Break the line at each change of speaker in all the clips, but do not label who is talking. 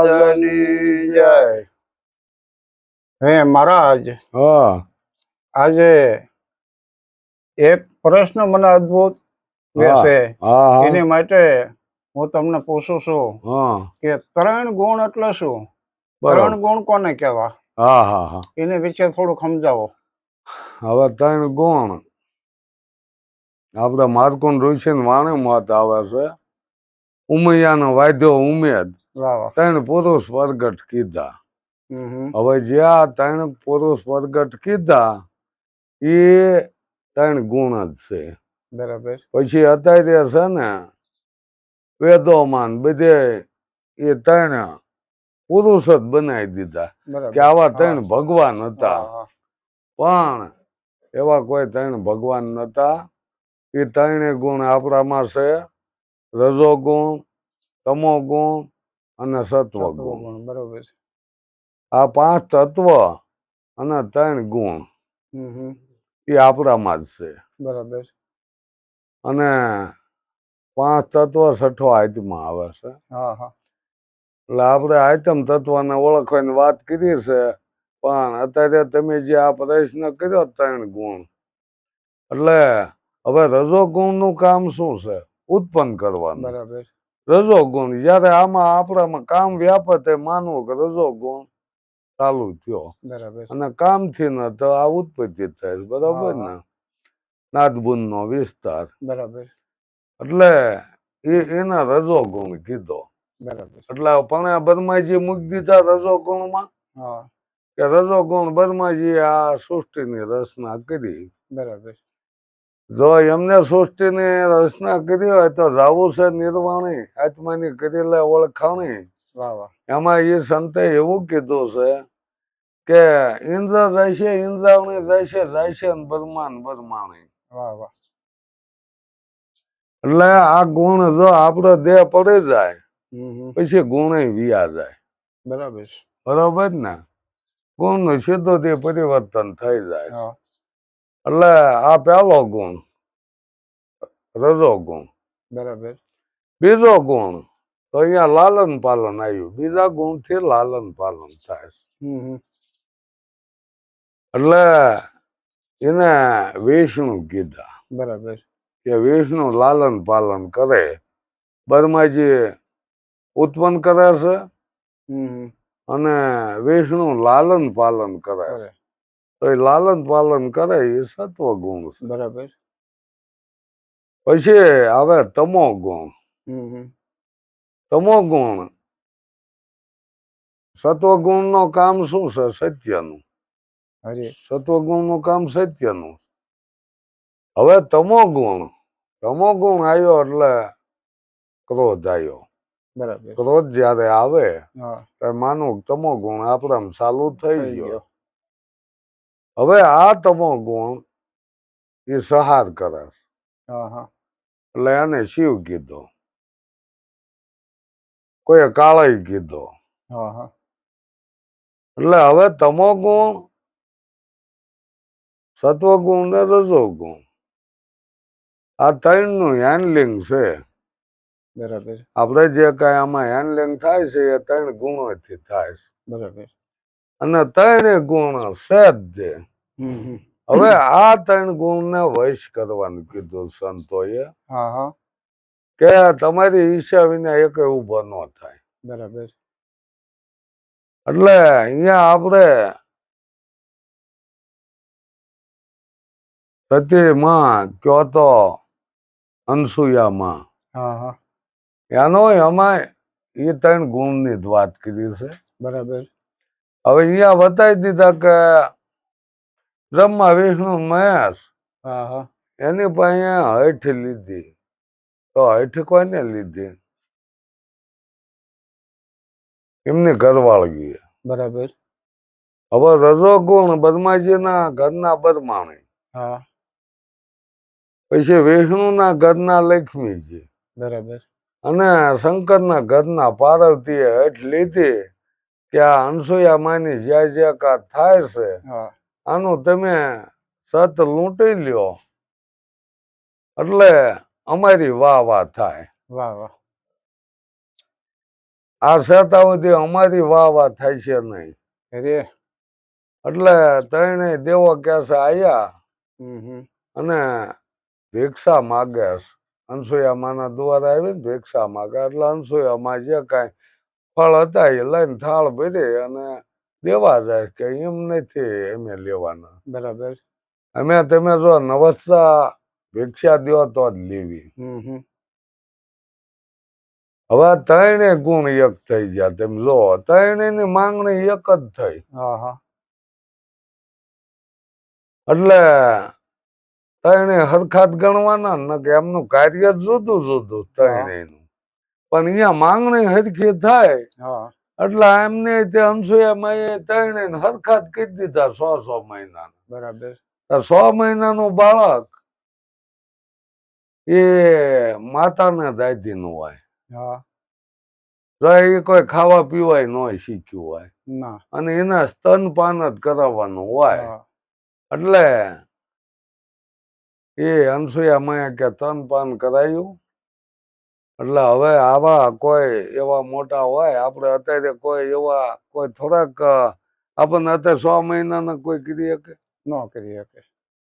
મહારાજની જય.
હે મહારાજ
હા.
આજે એક પ્રશ્ન મને અદભુત બેસે. એની માટે હું તમને પૂછું છું કે ત્રણ ગુણ એટલે શું? ત્રણ ગુણ કોને કહેવા
હા હા હા.
એની વિશે થોડું સમજાવો.
હવે ત્રણ ગુણ. આપડે માતકુંડ ઋષિ વાણી મત આવે છે. ઉમૈયાનો વાદ્યો ઉમેદ ત્રણ પુરુષ પ્રગટ કીધા. હવે જે આ ત્રણ પુરુષ પ્રગટ કીધા એ ત્રણ ગુણ જ છે.
બરાબર.
પછી અત્યારે છે ને વેદોમાન બધે એ ત્રણ પુરુષ જ બનાવી દીધા. કે આવા. ત્રણ ભગવાન હતા. પણ એવા કોઈ ત્રણ ભગવાન નતા. એ ત્રણે ગુણ આપણામાં છે. રજો ગુણ તમો ગુણ અને સત્વ ગુણ
બરોબર છે.
આ પાંચ તત્વ અને ત્રણ ગુણ. એ આપણામાં જ છે.
બરાબર.
અને પાંચ તત્વ છઠ્ઠો આયતમાં આવે છે.
હા હા.
એટલે આપણે આયતમ તત્વને ઓળખવાની વાત કરી છે પણ અત્યારે તમે જે આ પ્રશ્ન કર્યો ત્રણ ગુણ એટલે હવે રજો ગુણનું કામ શું છે? ઉત્પન્ન કરવાનું.
બરાબર.
રજો ગુણ. જયારે આમાં આપણામાં કામ વ્યાપતે માનવું કે રજો ગુણ ચાલુ થયો.
બરાબર.
અને કામથી ન તો આ ઉત્પત્તિ થાય બરાબર ને? નાદબુન નો વિસ્તાર.
બરાબર.
એટલે એ એના રજો ગુણ કીધો.
બરાબર.
એટલે પણ બદમાજી મૂકી દીધા રજો ગુણમાં?
હા.
કે રજો ગુણ બદમાજી આ સૃષ્ટિની રચના કરી.
બરાબર.
જો એમને સૃષ્ટિની રચના કરી હોય તો રાવું છે નિર્વાણી આત્માની કરેલા ઓળખાણી. એમાં એ સંતે એવું કીધું છે કે ઇન્દ્ર રહેશે ઇન્દ્રાવણી રહેશે રહેશે બ્રહ્માન
વાહ
એટલે આ ગુણ જો આપણો દેહ પડી જાય. પછી ગુણ વિયા જાય.
બરાબર
બરોબર ને? ગુણનું સીધો તે પરિવર્તન થઈ જાય એટલે આ પહેલો ગુણ રજો ગુણ
બરાબર
બીજો ગુણ તો અહીંયા લાલન પાલન આવ્યું બીજા ગુણથી લાલન પાલન થાય. એટલે એને વિષ્ણુ કીધા
બરાબર
કે વિષ્ણુ લાલન પાલન કરે બરમાજી ઉત્પન્ન કરે છે. અને વિષ્ણુ લાલન પાલન કરે છે.
કરે.
તો એ લાલન પાલન કરે એ સત્વ ગુણ છે.
બરાબર.
પછી આવે તમો ગુણ. તમો ગુણ. સત્વ ગુણ નો કામ શું છે? સત્યનું. સત્વ ગુણનું કામ સત્યનું. હવે તમો ગુણ. તમો ગુણ આવ્યો એટલે ક્રોધ આવ્યો.
બરાબર.
ક્રોધ જ્યારે આવે કે તમો ગુણ આપણે ચાલુ થઈ ગયો. હવે આ તમો ગુણ એ સહાર કરે એટલે એને શિવ કીધો. કોઈએ કાળય કીધો. એટલે હવે તમો ગુણ સત્વગુણ ને રજો ગુણ આ ત્રણનું હેન્ડલિંગ છે.
બરાબર.
આપણે જે કઈ આમાં હેન્ડલિંગ થાય છે એ ત્રણ ગુણોથી થાય છે.
બરાબર.
અને ત્રણે ગુણ છે જ. હવે આ ત્રણ ગુણ ને વશ કરવાનું કીધું સંતોએ. કે તમારી ઈચ્છા વિના એક ઊભો ન થાય.
બરાબર.
એટલે અહીંયા આપણે સતીમાં કયો તો અનસુયામાં.
હા હા.
એનો એમાં એ ત્રણ ગુણની જ વાત કરી છે.
બરાબર.
હવે અહીંયા બતાવી દીધા કે બ્રહ્મા વિષ્ણુ મહેશ. એની પાસે હઠ લીધી. તો હઠ કોને લીધી? એમની ઘરવાળગી
બરાબર.
હવે રજોગુણ ગુણ બદમાજીના ઘરના બદમાણી. પછી વિષ્ણુના ઘરના લક્ષ્મીજી
બરાબર.
અને શંકરના ઘરના પાર્વતીએ હઠ લીધી કે આ અનસુયા માની જ્યાં જ્યાં કા થાય છે. આનું તમે સત લૂંટી લ્યો. એટલે અમારી વાહ વાહ થાય.
વાહ વાહ.
આ સેતા સુધી અમારી વાહ વાહ થાય છે નહીં. એટલે તઈને દેવો કહેશે આયા? અને ભિક્ષા માગે. અનસુયા માના દ્વારા આવી ને ભિક્ષા માગે. એટલે અનસુયામાં જે કાંઈ ફળ હતા એ લઈને થાળ ભરી અને દેવા જાય કે એમ નથી અમે લેવાના.
બરાબર.
અમે તમે જો નવસ્તા ભિક્ષા દો તો જ લેવી. હવે ત્રણે ગુણ એક થઈ ગયા તેમ લો ત્રણે ની માંગણી એક જ થઈ.
હા હા.
એટલે ત્રણે હરખાત ગણવાના ને કે એમનું કાર્ય જુદું જુદું ત્રણેયનું. પણ અહીંયા માંગણી હરખી થાય
હા.
એટલે એમને તે અનસુયામાં એ ત્રણેય હરખાત કરી દીધા સો સો મહિના
બરાબર.
સો મહિનાનું બાળક એ માતાને દાદીનું હોય.
હા.
એ કોઈ ખાવા પીવાય ન શીખ્યું હોય.
ના.
અને એના સ્તનપાન જ કરાવવાનું હોય. એટલે એ અનસુયામાં કે સ્તનપાન કરાયું. એટલે હવે આવા કોઈ એવા મોટા હોય આપણે અત્યારે કોઈ એવા કોઈ થોડાક આપણને અત્યારે સો મહિનાના કોઈ કરી શકે?
ન કરી શકે.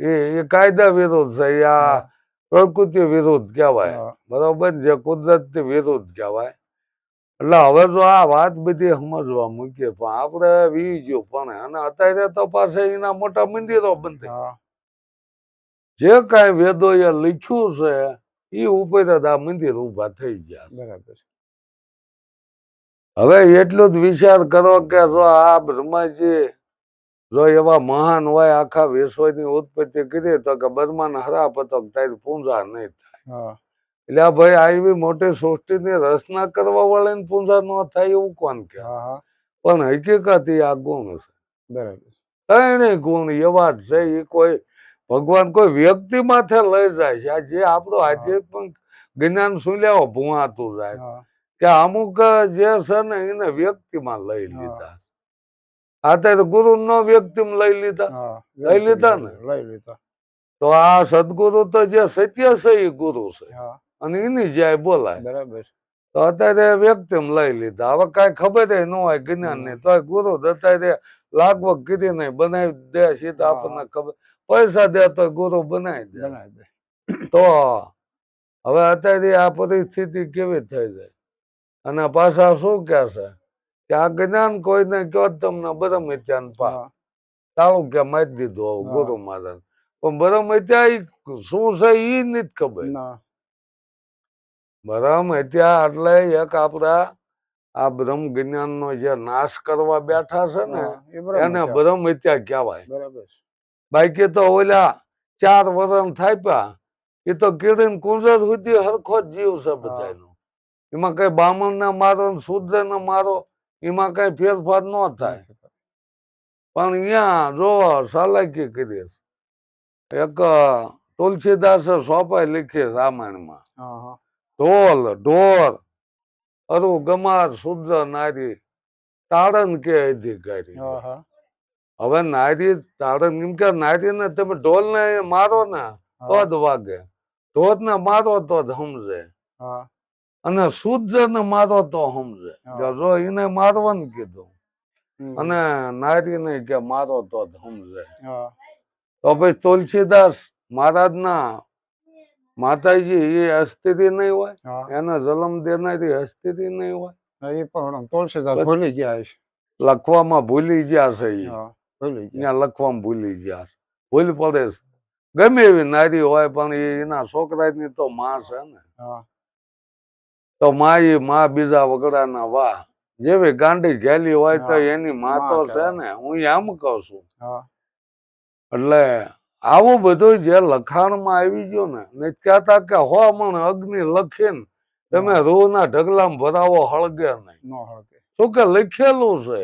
એ એ કાયદા વિરુદ્ધ છે આ પ્રકૃતિ વિરુદ્ધ કહેવાય. બરોબર જે કુદરત વિરુદ્ધ કહેવાય. એટલે હવે જો આ વાત બધી સમજવા મૂકીએ પણ આપણે વી પણ અને અત્યારે તો પાસે એના મોટા મંદિરો બંધ જે કાંઈ વેદોએ લખ્યું છે એ ઉપર આ મંદિર ઊભા થઈ ગયા.
બરાબર.
હવે એટલું જ વિચાર કરો કે જો આ બ્રહ્માજી જો એવા મહાન હોય આખા વિશ્વની ઉત્પત્તિ કરી તો કે બર્માન હરા પતક તારી પૂંજા નહીં થાય.
હા.
એટલે આ ભાઈ આવી મોટી સૃષ્ટિની રચના કરવા વાળાની પૂંજા ન થાય એવું કોણ કે પણ હકીકત એ આ ગુણ છે.
બરાબર.
ત્રણેય ગુણ એવા જ છે એ કોઈ ભગવાન કોઈ વ્યક્તિ માથે લઈ જાય છે. આ જે આપણું આધ્યાત્મિક જ્ઞાન સુલ્યાઓ ભૂવાતું જાય. કે અમુક જે છે ને એને વ્યક્તિમાં લઈ. લીધા. અત્યારે ગુરુ નો વ્યક્તિમાં લઈ લીધા. લઈ લીધા ને?
લઈ લીધા.
તો આ સદગુરુ તો જે સત્ય છે એ ગુરુ છે. અને એની જાય બોલાય.
બરાબર.
તો અત્યારે વ્યક્તિ લઈ લીધા. હવે કાંઈ ખબર ન હોય જ્ઞાન નહીં તો ગુરુ અત્યારે લાગવગ કીધી નહીં. બનાવી દે સીધા આપણને ખબર. પૈસા દે તો ગુરુ બનાવી દે.
બનાવી દે.
તો હવે અત્યારે આ પરિસ્થિતિ કેવી થઈ જાય? અને પાછા શું કે છે? કે આ જ્ઞાન કોઈને કયો જ તમને બ્રહ્મ વિદ્યાન પા.
હા.
કે મારી દીધું ગુરુ મહારાજ. પણ બ્રહ્મ વિદ્યા શું છે એ નથી ખબર. બ્રહ્મ હત્યા એટલે એક આપણા આ બ્રહ્મ જ્ઞાન નો જે નાશ કરવા બેઠા છે ને એને બ્રહ્મ હત્યા કહેવાય.
બરાબર
બાકી તો ઓલા ચાર વરણ થાપ્યા એ તો કીડીને કુંજર સુધી હરખો જીવ છે બધાનો એમાં કઈ બામણ ને મારો શુદ્ર ને મારો એમાં કઈ ફેરફાર ન થાય. પણ અહીંયા જો સાલાકી કરી એક તુલસીદાસે સોપાઈ લખી છે રામાયણમાં.
હા હા.
ઢોલ ઢોર. અરુ ગમાર શુદ્ર નારી તારણ કે અધિકારી. હવે નારી તારણ એમ કે નારીને તમે ઢોલ ને મારો ને તો જ વાગે. ઢોર ને મારો તો જ સમજે અને શુદ્ર ને મારો તો સમજે જો એને મારવાનું કીધું અને નારી ને કે મારો તો જ સમજે તો પછી તુલસીદાસ મહારાજ ના માતાજી એ અસ્થિતિ નહીં હોય એના જલમ દેનારી અસ્થિતિ નહીં હોય.
એ પણ તુલસીદાસ ભૂલી ગયા છે
લખવામાં ભૂલી ગયા છે ત્યાં લખવામાં ભૂલી ગયા છે. ભૂલ પડે છે. ગમે એવી નારી હોય પણ એના છોકરાની તો માં છે ને. તો માં એ માં બીજા વગડાના વાહ. જેવી ગાંડી ઘેલી હોય તો એની માં
માં
તો છે ને. હું એમ કઉ છું. એટલે આવું બધું જે લખાણમાં આવી ગયો ને ને કહેતા કે હો પણ અગ્નિ લખીને તમે
હા.
રૂના ઢગલામાં ભરાવો હળગે નહીં.
ન હળગે.
શું કે લખેલું છે?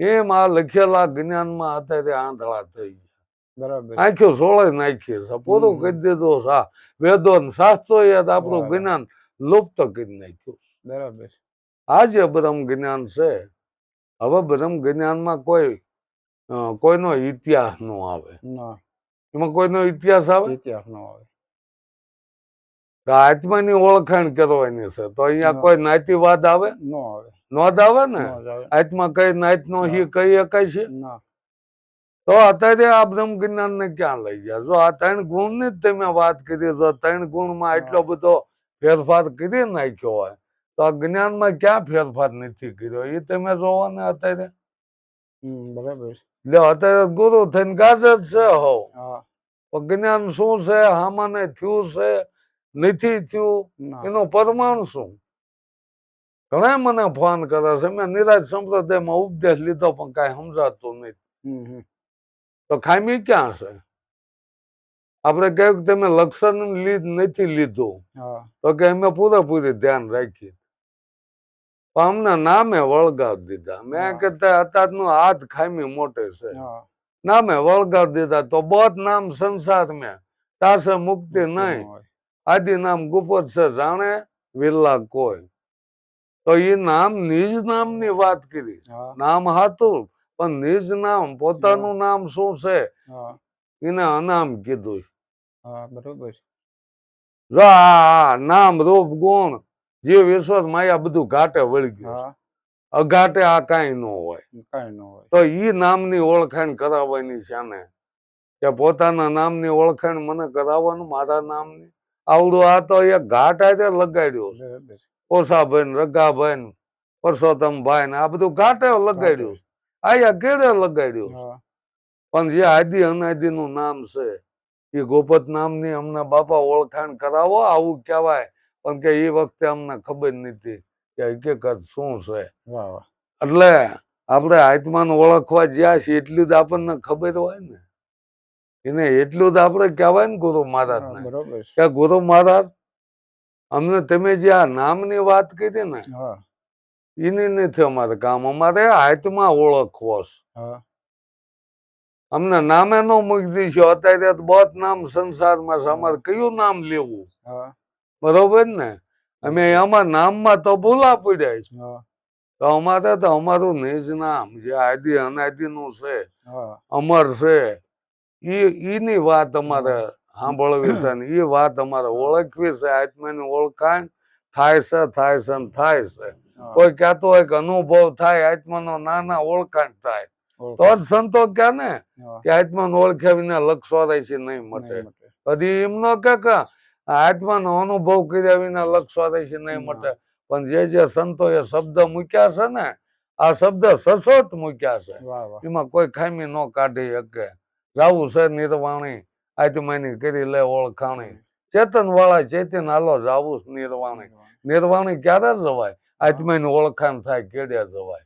એમ આ લખેલા જ્ઞાનમાં અત્યારે આંધળા થઈ ગયા.
બરાબર.
સોળે નાખી છે. પૂરું કહી દીધું આ વેદો ને શાસ્ત્રો યાદ આપણું જ્ઞાન લુપ્ત કરી નાખ્યું.
બરાબર.
આ જે બ્રહ્મ જ્ઞાન છે. હવે બ્રહ્મ જ્ઞાનમાં કોઈ કોઈનો ઇતિહાસ નો આવે.
ના
એમાં કોઈનો ઇતિહાસ આવે?
ઇતિહાસ ન આવે.
આત્માની ઓળખાણ કરવાની છે તો અહીંયા કોઈ નાતિવાદ આવે?
ન આવે.
નોંધ આવે ને. આત્મા કઈ નાત નો હી કઈ શકાય છે? તો અત્યારે આ બ્રહ્મ જ્ઞાન ને ક્યાં લઈ જાય? જો આ ત્રણ ગુણની જ તમે વાત કરી તો ત્રણ ગુણમાં એટલો બધો ફેરફાર કરી નાખ્યો હોય તો આ જ્ઞાનમાં ક્યાં ફેરફાર નથી કર્યો? એ તમે જોવો ને અત્યારે.
બરાબર
એટલે અત્યારે ગુરુ થઈને ગાજર છે હો. જ્ઞાન શું છે હામાને થયું છે નથી થયું એનો પરમાણુ શું? ઘણા મને ફોન કરે છે મેં નિરાજ સંપ્રદાયમાં ઉપદેશ લીધો પણ કાંઈ સમજાતું નથી. તો ખામી ક્યાં છે? આપણે કહ્યું કે તમે લક્ષણ લીધ નથી લીધું. તો કે અમે પૂરેપૂરી ધ્યાન રાખી પણ અમને નામે વળગાવી દીધા. મેં. કહેતા અત્યારનો હાથ ખામી મોટે છે. નામે વળગાવી દીધા. તો બહુત નામ સંસાર મેં. તાસે મુક્તિ નહીં. આદિ નામ ગુપત છે જાણે વિલ્લા કોઈ. તો એ નામ નિજ નામની વાત કરી. નામ હતું પણ નિજ નામ પોતાનું નામ શું છે? એને અનામ કીધું.
બરોબર.
જો આ નામ રૂપ ગુણ જીવ વિશ્વાસ માયા બધું ઘાટે વળી ગયું અઘાટે આ કાંઈ ન હોય.
કાંઈ ન હોય.
તો ઈ નામની ઓળખાણ કરાવવાની છે ને? કે પોતાના નામની ઓળખાણ મને કરાવવાનું મારા નામની? આવડું આ તો એક ઘાટ આજે લગાડ્યું. ઓસાભાઈ રગાભાઈ ને પરસોત્તમભાઈ ને આ બધું ઘાટે લગાડ્યું આયા કેડે લગાડ્યું પણ જે આદિ અનાદિ નું નામ છે એ ગોપત નામની અમને બાપા ઓળખાણ કરાવો આવું કહેવાય. પણ કે એ વખતે અમને ખબર નથી કે હકીકત શું છે. એટલે આપણે આત્માને ઓળખવા જ્યાં છીએ એટલું જ આપણને ખબર હોય ને. એને એટલું જ આપણે કહેવાય ને ગુરુ
મહારાજ
કે ગુરુ મહારાજ અમને તમે જે આ નામની વાત કરી ને એની નથી અમારે કામ. અમારે આત્મા ઓળખવો છે.
હા.
અમને નામે નો મૂકી દઈશું અત્યારે બહુ નામ સંસારમાં છે. અમારે કયું નામ લેવું? બરોબર ને? અમે આમાં નામમાં તો ભૂલા પડ્યા છે તો અમારે તો અમારું નિજ નામ જે આદિ અનાદિ નું છે અમર છે ઈ ઈની વાત અમારે સાંભળવી છે ને ઈ વાત અમારે ઓળખવી છે આત્માની ઓળખાણ થાય છે થાય છે થાય છે. કોઈ કહેતો હોય કે અનુભવ થાય આત્માનો નાના ઓળખાણ થાય. તો જ સંતો કે ને. કે આત્માને ઓળખ્યા વિના લક્ષ છે નહીં મટે. કદી એમ ન કે કે આત્માનો અનુભવ કર્યા વિના લક્ષ દેશે નહીં મટે. પણ જે જે સંતોએ શબ્દ મૂક્યા છે ને આ શબ્દ સચોટ મૂક્યા છે. એમાં કોઈ ખામી ન કાઢી શકે. જાવું છે નિર્વાણી આત્માની કરી લે ઓળખાણી. ચેતન વાળા ચેતન હાલો જાવું નિર્વાણી. નિર્વાણી. ક્યારે જવાય? આત્માની ઓળખાણ થાય કેડે જવાય?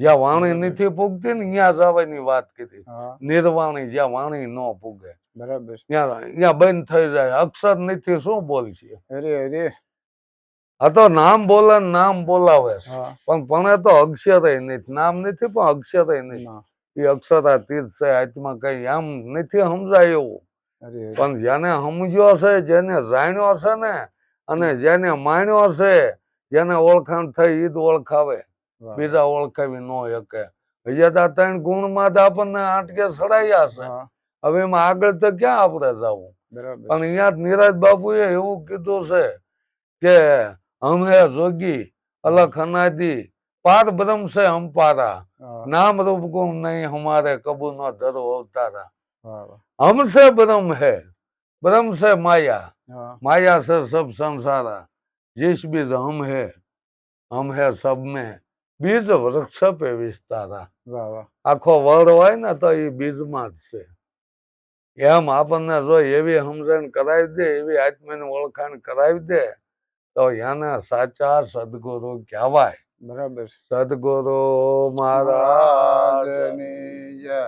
જ્યાં વાણી. નથી પૂગતી ને ત્યાં જવાની વાત કીધી. નિર્વાણી જ્યાં વાણી ન પૂગે
બરાબર.
ત્યાં ત્યાં બંધ થઈ જાય. અક્ષર નથી શું બોલશે?
અરે અરે.
આ તો નામ બોલે નામ બોલાવે પણ પણ તો અક્ષર નથી. નામ નથી પણ અક્ષર નથી. એ અક્ષર આ તીર્થ છે આત્મા કઈ આમ નથી સમજાય એવું. પણ જેને સમજ્યો છે જેને જાણ્યો છે ને અને જેને માણ્યો છે જેને ઓળખાણ થઈ ઈદ ઓળખાવે. બીજા ઓળખાવી ન શકે. બીજા ત્રણ ગુણમાં આપણને આટકે સડાયા છે. હવે એમાં આગળ તો ક્યાં આપણે જવું? પણ અહીંયા નિરાજ બાપુએ એવું કીધું છે કે અમે જોગી અલખ અનાદી પાર બ્રહ્મ છે
અમ્પારા
નામ રૂપ ગુણ નહીં હમારે કબૂ નો ધરો અવતારા. હમ બ્રહ્મ
હે
બ્રહ્મ છે માયા. માયા છે સબ સંસારા. જીસ બીજ હમ હે હમ હે સબ મેં. બીજ
વૃક્ષપે વિસ્તારા
આખો વડ હોય ને તો એ બીજમાં જ છે. એમ આપણને જો એવી સમજણ કરાવી દે એવી આત્માની ઓળખાણ કરાવી દે તો એના સાચા સદગુરુ કહેવાય.
બરાબર.
સદગુરુ મહારાજ
જય.